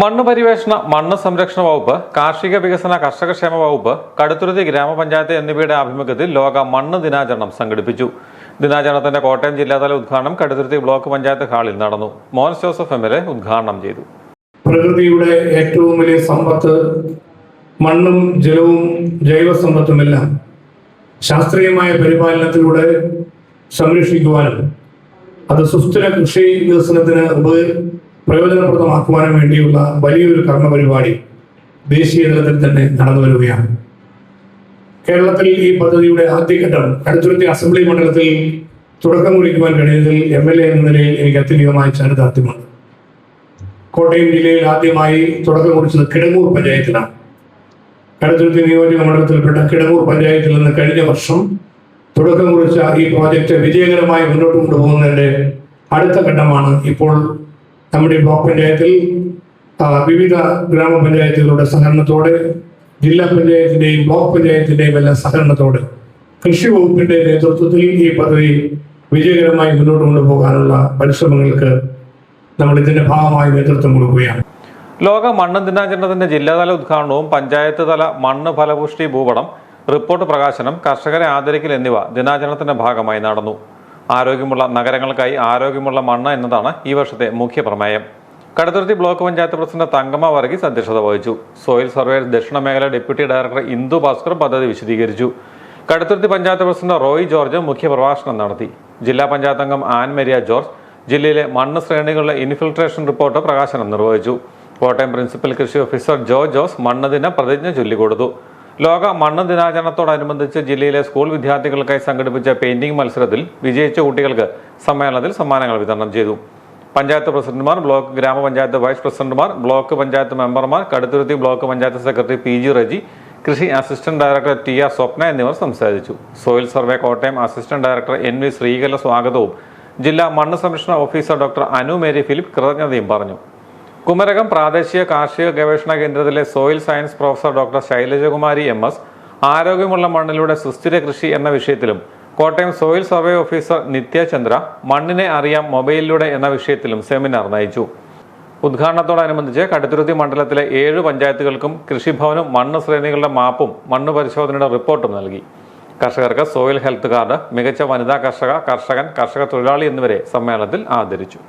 മണ്ണ് പരിവേഷണ മണ്ണ് സംരക്ഷണ വകുപ്പ് കാർഷിക വികസന കർഷകക്ഷേമ വകുപ്പ് കടുത്തുരുത്തി ഗ്രാമപഞ്ചായത്ത് എന്നിവയുടെ ആഭിമുഖ്യത്തിൽ ലോക മണ്ണ് ദിനാചരണം സംഘടിപ്പിച്ചു. ദിനാചരണത്തിന്റെ കോട്ടയം ജില്ലാതല ഉദ്ഘാടനം കടുത്തുരുത്തി ബ്ലോക്ക് പഞ്ചായത്ത് ഹാളിൽ നടന്നു. മോൻസ് ജോസഫ് എം എൽ ഉദ്ഘാടനം ചെയ്തു. പ്രകൃതിയുടെ ഏറ്റവും വലിയ സമ്പത്ത് മണ്ണും ജലവും ജൈവ ജൈവസമ്പത്തുമെല്ലാം ശാസ്ത്രീയമായ പരിപാലനത്തിലൂടെ സംരക്ഷിക്കുവാനും അത് സുസ്ഥിര കൃഷി വികസനത്തിന് പ്രയോജനപ്രദമാക്കുവാനും വേണ്ടിയുള്ള വലിയൊരു കർമ്മപരിപാടി ദേശീയ തലത്തിൽ തന്നെ നടന്നു വരികയാണ് കേരളത്തിൽ ഈ പദ്ധതിയുടെ ആദ്യഘട്ടം കടുത്തുരുത്തി അസംബ്ലി മണ്ഡലത്തിൽ തുടക്കം കുറിക്കുവാൻ കഴിയുന്നതിൽ എം എൽ എ എന്ന നിലയിൽ എനിക്ക് അത്യധികമായ ചരിതാർത്ഥ്യമാണ് കോട്ടയം ജില്ലയിൽ ആദ്യമായി തുടക്കം കുറിച്ചത് കിടങ്ങൂർ പഞ്ചായത്തിലാണ്. കടുത്തുരുത്തി നിയോജക മണ്ഡലത്തിൽപ്പെട്ട കിടങ്ങൂർ പഞ്ചായത്തിൽ നിന്ന് കഴിഞ്ഞ വർഷം തുടക്കം കുറിച്ച ഈ പ്രോജക്റ്റ് വിജയകരമായി മുന്നോട്ട് കൊണ്ടുപോകുന്നതിന്റെ അടുത്ത ഘട്ടമാണ് ഇപ്പോൾ നമ്മുടെ ബ്ലോക്ക് പഞ്ചായത്തിൽ വിവിധ ഗ്രാമപഞ്ചായത്തുകളുടെ സഹകരണത്തോടെ ജില്ലാ പഞ്ചായത്തിന്റെയും ബ്ലോക്ക് പഞ്ചായത്തിന്റെയും എല്ലാം സഹകരണത്തോടെ കൃഷി വകുപ്പിന്റെ നേതൃത്വത്തിൽ ഈ പദ്ധതി വിജയകരമായി മുന്നോട്ട് കൊണ്ടുപോകാനുള്ള പരിശ്രമങ്ങൾക്ക് നമ്മൾ ഇതിന്റെ ഭാഗമായി നേതൃത്വം കൊടുക്കുകയാണ്. ലോക മണ്ണ് ദിനാചരണത്തിന്റെ ജില്ലാതല ഉദ്ഘാടനവും പഞ്ചായത്ത് തല മണ്ണ് ഫലപുഷ്ടി ഭൂപടം റിപ്പോർട്ട് പ്രകാശനം കർഷകരെ ആദരിക്കൽ എന്നിവ ദിനാചരണത്തിന്റെ ഭാഗമായി നടന്നു. ആരോഗ്യമുള്ള നഗരങ്ങൾക്കായി ആരോഗ്യമുള്ള മണ്ണ് എന്നതാണ് ഈ വർഷത്തെ മുഖ്യ പ്രമേയം. കടുത്തുരുത്തി ബ്ലോക്ക് പഞ്ചായത്ത് പ്രസിഡന്റ് തങ്കമ്മ വർഗീസ് അധ്യക്ഷത വഹിച്ചു. സോയിൽ സർവേയർ ദക്ഷിണ മേഖല ഡെപ്യൂട്ടി ഡയറക്ടർ ഇന്ദു ഭാസ്കർ പദ്ധതി വിശദീകരിച്ചു. Kaduthuruthy panchayat president Roy George മുഖ്യപ്രഭാഷണം നടത്തി. ജില്ലാ പഞ്ചായത്ത് അംഗം ആൻ മെരിയ ജോർജ് ജില്ലയിലെ മണ്ണ് ശ്രേണികളുടെ ഇൻഫിൽട്രേഷൻ റിപ്പോർട്ട് പ്രകാശനം നിർവഹിച്ചു. കോട്ടയം പ്രിൻസിപ്പൽ കൃഷി ഓഫീസർ ജോ ജോസ് മണ്ണ് ദിന പ്രതിജ്ഞ ചൊല്ലിക്കൊടുത്തു. ലോക മണ്ണ് ദിനാചരണത്തോടനുബന്ധിച്ച് ജില്ലയിലെ സ്കൂൾ വിദ്യാർത്ഥികൾക്കായി സംഘടിപ്പിച്ച പെയിന്റിംഗ് മത്സരത്തിൽ വിജയിച്ച കുട്ടികൾക്ക് സമ്മേളനത്തിൽ സമ്മാനങ്ങൾ വിതരണം ചെയ്തു. പഞ്ചായത്ത് പ്രസിഡന്റുമാർ ബ്ലോക്ക് ഗ്രാമപഞ്ചായത്ത് വൈസ് പ്രസിഡന്റുമാർ ബ്ലോക്ക് പഞ്ചായത്ത് മെമ്പർമാർ Kaduthuruthy block panchayat secretary P G Reji കൃഷി assistant director T R Swapna എന്നിവർ സംസാരിച്ചു. Soil survey Kottayam assistant director N V Sreekala സ്വാഗതവും ജില്ലാ മണ്ണ് സംരക്ഷണ officer doctor Anu Mary Philip കൃതജ്ഞതയും പറഞ്ഞു. കുമരകം പ്രാദേശിക കാർഷിക ഗവേഷണ കേന്ദ്രത്തിലെ soil science professor doctor Shylajakumari M S ആരോഗ്യമുള്ള മണ്ണിലൂടെ സുസ്ഥിര കൃഷി എന്ന വിഷയത്തിലും Kottayam soil survey officer Nithyachandra മണ്ണിനെ അറിയാം മൊബൈലിലൂടെ എന്ന വിഷയത്തിലും സെമിനാർ നയിച്ചു. ഉദ്ഘാടനത്തോടനുബന്ധിച്ച് കടുത്തുരുത്തി മണ്ഡലത്തിലെ ഏഴ് പഞ്ചായത്തുകൾക്കും കൃഷിഭവനും മണ്ണ് ശ്രേണികളുടെ മാപ്പും മണ്ണ് പരിശോധനയുടെ റിപ്പോർട്ടും നൽകി. കർഷകർക്ക് സോയിൽ ഹെൽത്ത് കാർഡ് മികച്ച വനിതാ കർഷക കർഷകൻ കർഷക തൊഴിലാളി എന്നിവരെ സമ്മേളനത്തിൽ ആദരിച്ചു.